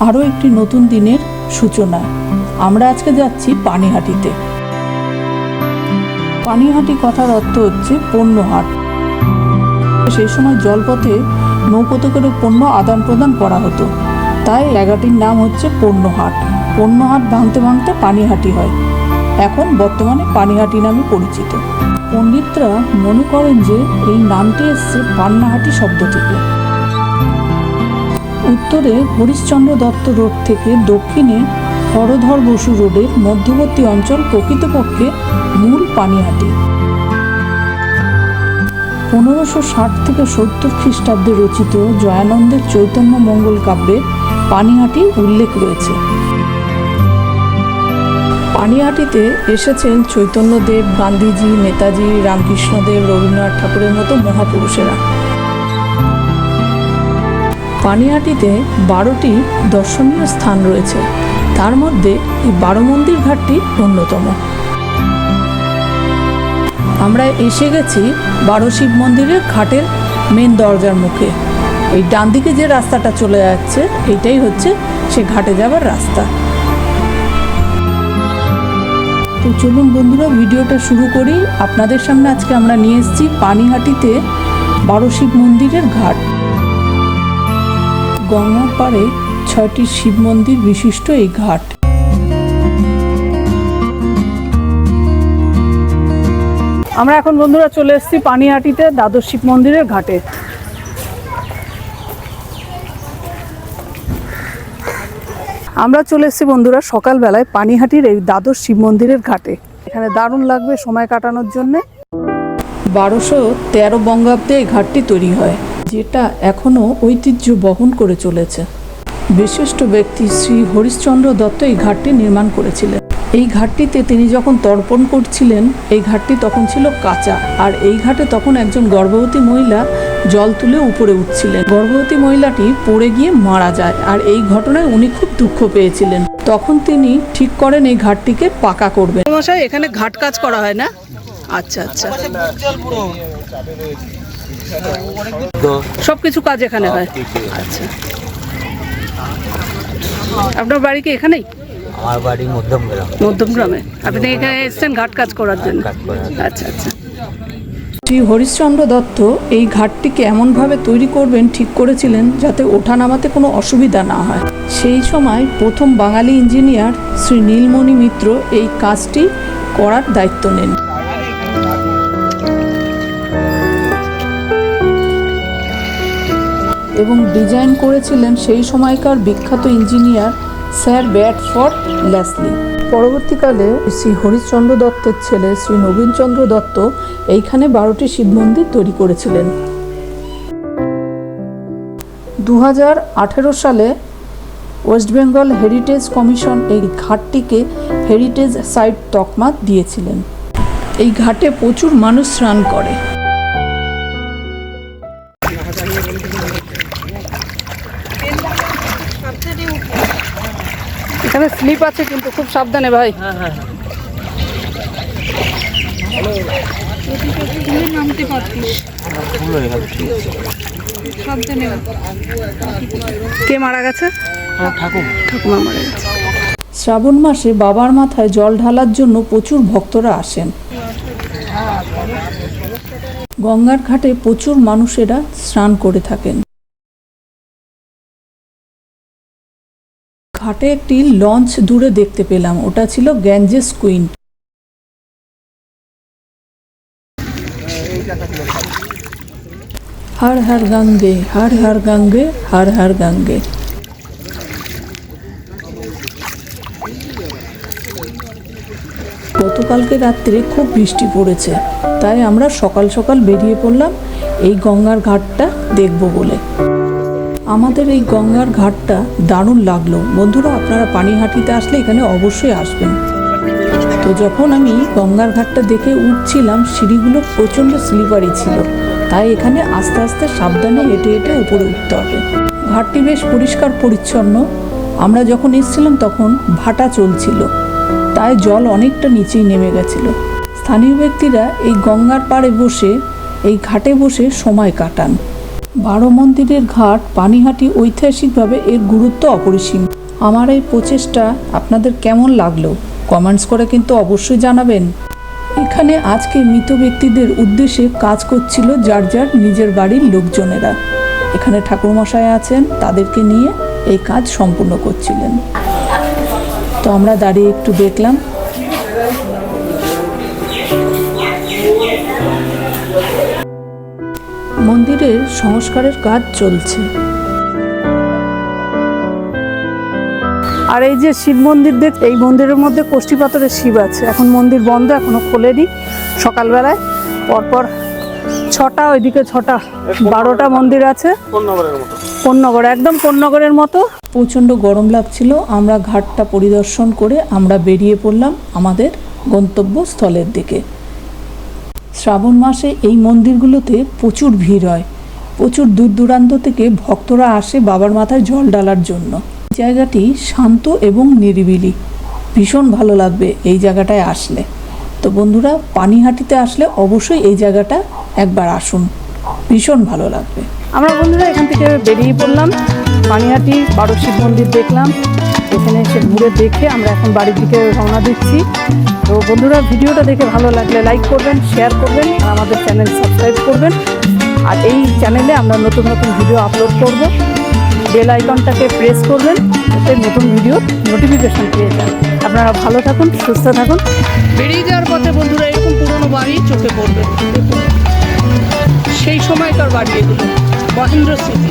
আরও একটি নতুন দিনের সূচনা। আমরা আজকে যাচ্ছি পানিহাটিতে। পানিহাটি কথার অর্থ হচ্ছে পণ্যহাট। সেই সময় জলপথে নৌপথে করে পণ্য আদান প্রদান করা হতো। তাই জায়গাটির নাম হচ্ছে পণ্যহাট। পণ্যহাট ভাঙতে ভাঙতে পানিহাটি হয়। এখন বর্তমানে পানিহাটি নামে পরিচিত। পণ্ডিতরা মনে করেন যে এই নামটি এসছে পান্নাহাটি শব্দ থেকে। উত্তরে হরিশ্চন্দ্র দত্ত রোড থেকে দক্ষিণে হরধর বসু রোডের মধ্যবর্তী অঞ্চল প্রকৃতপক্ষে মূল পানিহাটি। পনেরোশো ষাট থেকে সত্তর খ্রিস্টাব্দে রচিত জয়ানন্দের চৈতন্য মঙ্গল কাব্যে পানিহাটির উল্লেখ রয়েছে। পানিহাটিতে এসেছেন চৈতন্যদেব, গান্ধীজি, নেতাজি, রামকৃষ্ণদেব, রবীন্দ্রনাথ ঠাকুরের মতো মহাপুরুষেরা। পানিহাটিতে বারোটি দর্শনীয় স্থান রয়েছে। তার মধ্যে এই বারো মন্দির ঘাটটি অন্যতম। আমরা এসে গেছি বারো শিব মন্দিরের ঘাটের মেন দরজার মুখে। এই ডান দিকে যে রাস্তাটা চলে যাচ্ছে, এটাই হচ্ছে সে ঘাটে যাবার রাস্তা। তো চলুন বন্ধুরা, ভিডিওটা শুরু করি। আপনাদের সামনে আজকে আমরা নিয়ে এসেছি পানিহাটিতে বারো শিব মন্দিরের ঘাট। গঙ্গার পাড়ে ছয়টি শিব মন্দির বিশিষ্ট এই ঘাট। আমরা এখন বন্ধুরা চলে এসেছি পানিহাটিতে দ্বাদশ শিব মন্দিরের ঘাটে। আমরা চলে এসেছি বন্ধুরা সকালবেলায় পানিহাটির এই দ্বাদশ শিব মন্দিরের ঘাটে। এখানে দারুণ লাগবে সময় কাটানোর জন্য। বারোশো তেরো বঙ্গাব্দে এই ঘাটটি তৈরি হয়। যেটা এখনও ঐতিহ্য বহন করে চলেছে। বিশিষ্ট ব্যক্তি শ্রী হরিশ্চন্দ্র দত্ত এই ঘাটটি নির্মাণ করেছিলেন। এই ঘাটটিতে তিনি যখন তর্পণ করছিলেন, এই ঘাটটি তখন ছিল কাঁচা আর এই ঘাটে তখন একজন গর্ভবতী মহিলা জল তুলে উপরে উঠছিলেন। গর্ভবতী মহিলাটি পড়ে গিয়ে মারা যায় আর এই ঘটনায় উনি খুব দুঃখ পেয়েছিলেন। তখন তিনি ঠিক করেন এই ঘাটটিকে পাকা করবেন। মশাই, এখানে ঘাট কাজ করা হয় না? আচ্ছা আচ্ছা। সব কিছু কাজ এখানে হয়। আচ্ছা। আপনার বাড়ি কি এখানেই? আমার বাড়ি মধ্যমগ্রাম মধ্যমগ্রামে আপনি এখানে এসেছেন ঘাট কাজ করার জন্য? আচ্ছা আচ্ছা। শ্রী হরিশ্চন্দ্র দত্ত এই ঘাটটিকে এমনভাবে তৈরি করবেন ঠিক করেছিলেন যাতে ওঠা নামাতে কোনো অসুবিধা না হয়। সেই সময় প্রথম বাঙালি ইঞ্জিনিয়ার শ্রী নীলমণি মিত্র এই কাজটি করার দায়িত্ব নেন। এবং ডিজাইন করেছিলেন সেই সময়কার বিখ্যাত ইঞ্জিনিয়ার স্যার ব্যাটফোর্ড ল্যাসলি। পরবর্তীকালে শ্রী হরিশ্চন্দ্র দত্তের ছেলে শ্রী নবীনচন্দ্র দত্ত এইখানে বারোটি শিব মন্দির তৈরি করেছিলেন। দুহাজার আঠারো সালে ওয়েস্ট বেঙ্গল হেরিটেজ কমিশন এই ঘাটটিকে হেরিটেজ সাইট তকমা দিয়েছিলেন। এই ঘাটে প্রচুর মানুষ স্নান করে। এখানে স্লিপ আছে কিন্তু খুব সাবধানে ভাই। নামতে পারতিস সাবধানে কে মারা গেছে? ঠাকুমা মারা গেছে। শ্রাবণ মাসে বাবার মাথায় জল ঢালার জন্য প্রচুর ভক্তরা আসেন। গঙ্গার ঘাটে প্রচুর মানুষেরা স্নান করে থাকেন। ঘাটে একটি লঞ্চ দূরে দেখতে পেলাম। ওটা ছিল গ্যাঞ্জেস কুইন। হর হর গঙ্গে, হর হর গঙ্গে, হর হর গঙ্গে। গতকালকে রাত্রে খুব বৃষ্টি পড়েছে, তাই আমরা সকাল সকাল বেরিয়ে পড়লাম। এই গঙ্গার ঘাটটা দেখব বলে। আমাদের এই গঙ্গার ঘাটটা দারুণ লাগল। বন্ধুরা, আপনারা পানিহাটিতে আসলে এখানে অবশ্যই আসবেন। তো যখন আমি গঙ্গার ঘাটটা দেখে উঠছিলাম, সিঁড়িগুলো প্রচণ্ড স্লিপারি ছিল। তাই এখানে আস্তে আস্তে সাবধানে হেঁটে হেঁটে উপরে উঠতে হবে। ঘাটটি বেশ পরিষ্কার পরিচ্ছন্ন। আমরা যখন এসেছিলাম তখন ভাটা চলছিল। তাই জল অনেকটা নিচেই নেমে গেছিল। স্থানীয় ব্যক্তিরা এই গঙ্গার পাড়ে বসে, এই ঘাটে বসে সময় কাটান। বারো মন্দিরের ঘাট পানিহাটি ঐতিহাসিকভাবে এর গুরুত্ব অপরিসীম। আমার এই প্রচেষ্টা আপনাদের কেমন লাগল? কমেন্টস করে কিন্তু অবশ্যই জানাবেন। এখানে আজকে মৃত ব্যক্তিদের উদ্দেশ্যে কাজ করছিল যার যার নিজের বাড়ির লোকজনেরা। এখানে ঠাকুরমশাই আছেন, তাদেরকে নিয়ে এই কাজ সম্পূর্ণ করছিলেন। তো আমরা দাঁড়িয়ে একটু দেখলাম। মন্দিরের সংস্কারের কাজ চলছে। আর এই যে শিব মন্দির দেখ এই মন্দিরের মধ্যে কোষ্ঠী পাথরের শিব আছে। এখন মন্দির বন্ধ এখনও খোলেনি। সকালবেলায় পরপর ছটা ওইদিকে ছটা বারোটা মন্দির আছে। কোন্নগর একদম কোন্নগরের মতো। প্রচণ্ড গরম লাগছিল আমরা ঘাটটা পরিদর্শন করে আমরা বেরিয়ে পড়লাম আমাদের গন্তব্যস্থলের দিকে। শ্রাবণ মাসে এই মন্দিরগুলোতে প্রচুর ভিড় হয়। প্রচুর দূর দূরান্ত থেকে ভক্তরা আসে বাবার মাথায় জল ডালার জন্য। জায়গাটি শান্ত এবং নিরিবিলি। ভীষণ ভালো লাগবে এই জায়গাটায় আসলে। তো বন্ধুরা, পানিহাটিতে আসলে অবশ্যই এই জায়গাটা একবার আসুন। ভীষণ ভালো লাগবে। আমরা বন্ধুরা এখান থেকে বেরিয়ে পড়লাম। পানিহাটি বারো মন্দির দেখলাম। এখানে এসে ঘুরে দেখে আমরা এখন বাড়ির দিকে রওনা দিচ্ছি। তো বন্ধুরা, ভিডিওটা দেখে ভালো লাগলে লাইক করবেন শেয়ার করবেন, আর আমাদের চ্যানেল সাবস্ক্রাইব করবেন। আর এই চ্যানেলে আমরা নতুন নতুন ভিডিও আপলোড করব। বেল আইকনটাকে প্রেস করবেন, যাতে নতুন ভিডিও নোটিফিকেশন পেয়ে যান আপনারা ভালো থাকুন, সুস্থ থাকুন। বেরিয়ে যাওয়ার পথে বন্ধুরা, এরকম পুরনো বাড়ি চোখে পড়বে। সেই সময়কার বাড়ি এগুলো মহেন্দ্র স্মৃতি।